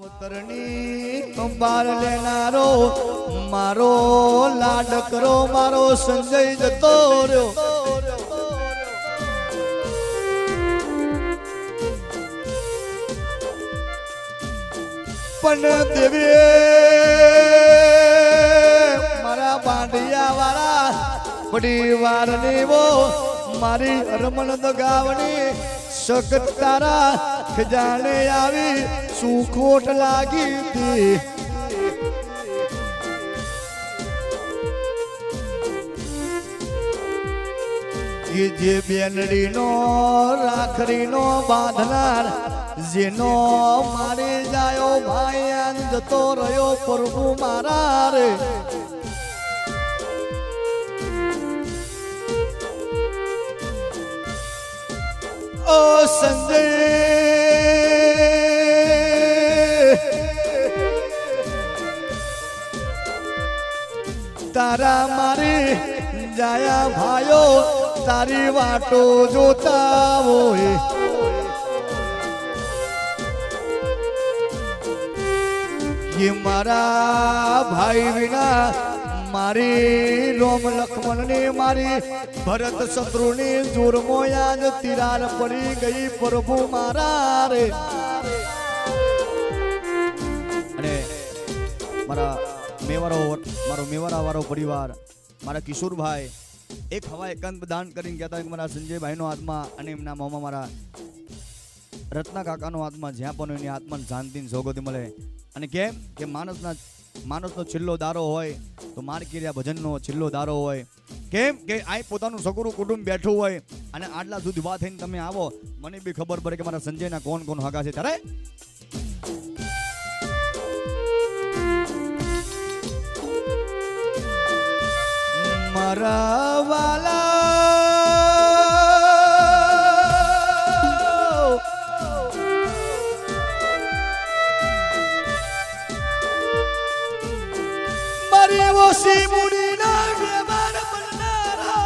માવતરની બાર લેનારો, મારો લાડકરો મારો સંજય જતો રહ્યો. પણ દેવી મારા બાંડિયા વાળા પરિવાર વો મારી રમણ દગાવણી સખત તારા ખજાને આવી સુખોટ લાગી હતી. કે જે બેનડીનો, રાખડીનો બાંધનાર, જેનો મારી જાયો ભાઈ જતો રહ્યો પ્રભુ મારા રે સંજય તારા મારી જાયા ભાઈઓ, તારી વાટો જોતા હોય કે મારા ભાઈ વિના મારી રોમ લક્ષ્મણની મારી ભરત શત્રુની જોરમો યાદ તિરાર પડી ગઈ પ્રભુ મારા રે. અને મારા મેવારો મારો મેવારા વાળો પરિવાર, મારા કિશોરભાઈ, એક હવા એકાંત દાન કરીને કહેતા કે મારા સંજયભાઈનો આત્મા અને એમના મોમાં મારા રત્ના કાકાનો આત્મા, જ્યાં પણ એની આત્માને શાંતિને સોગતી મળે. અને કેમ કે માણસના માણસનો છેલ્લો દારો હોય તો મારકીર્યા ભજનનો છેલ્લો દારો હોય. કેમ કે આ પોતાનું સગુરું કુટુંબ બેઠું હોય અને આટલા સુધી વાત થઈને તમે આવો, મને બી ખબર પડે કે મારા સંજયના કોણ કોણ હગા છે. ત્યારે મારા વાલા મારી ઓસી મુડીના ગેમાન બનનારા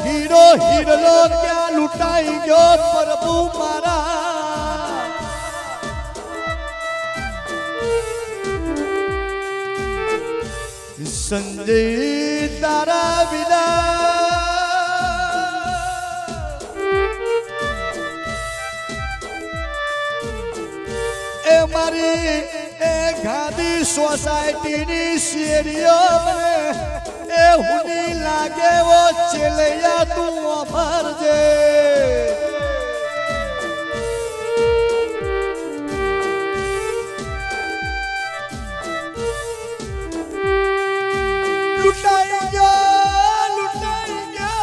મોઘીરો હીરલો ક્યાં લૂંટાઈ ગયો પ્રભુ મારા? સંજય તારા વિના એ મારી એ ગાંધી સોસાયટીની શેરીઓ એ હુડી લાગે વો છેલ્યા તું ભરજે લૂંટાઈ ગયો લૂંટાઈ ગયો.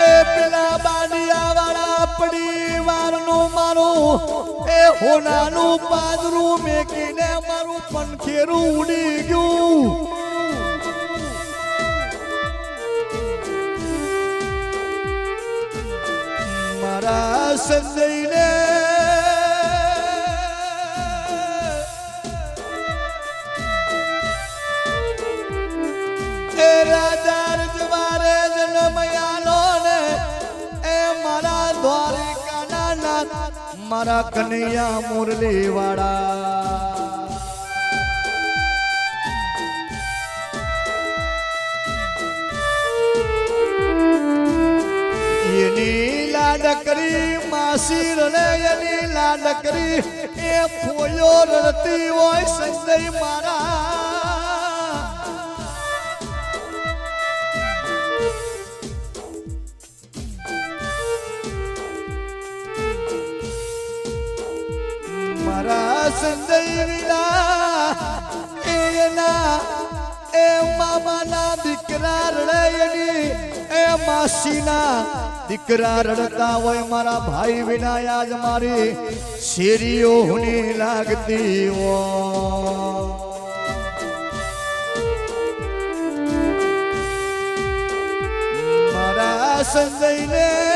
એ પેલા બાંડિયા વાળા પરિવારનું મારું એ હોનાનું પાદરું મેકીને મારું પંખેરું ઉડી ગયું. મારા કનૈયા મુરલી વાળા એની લાડકરી માસી રડે, એની લાડકરી એ ફોયો રડતી હોય સંજય મારા. એ મામાના દીકરા રડે એની એ રડતા હોય મારા ભાઈ વિના આજ મારી શેરીઓ હુની લાગતી હોય સંજયને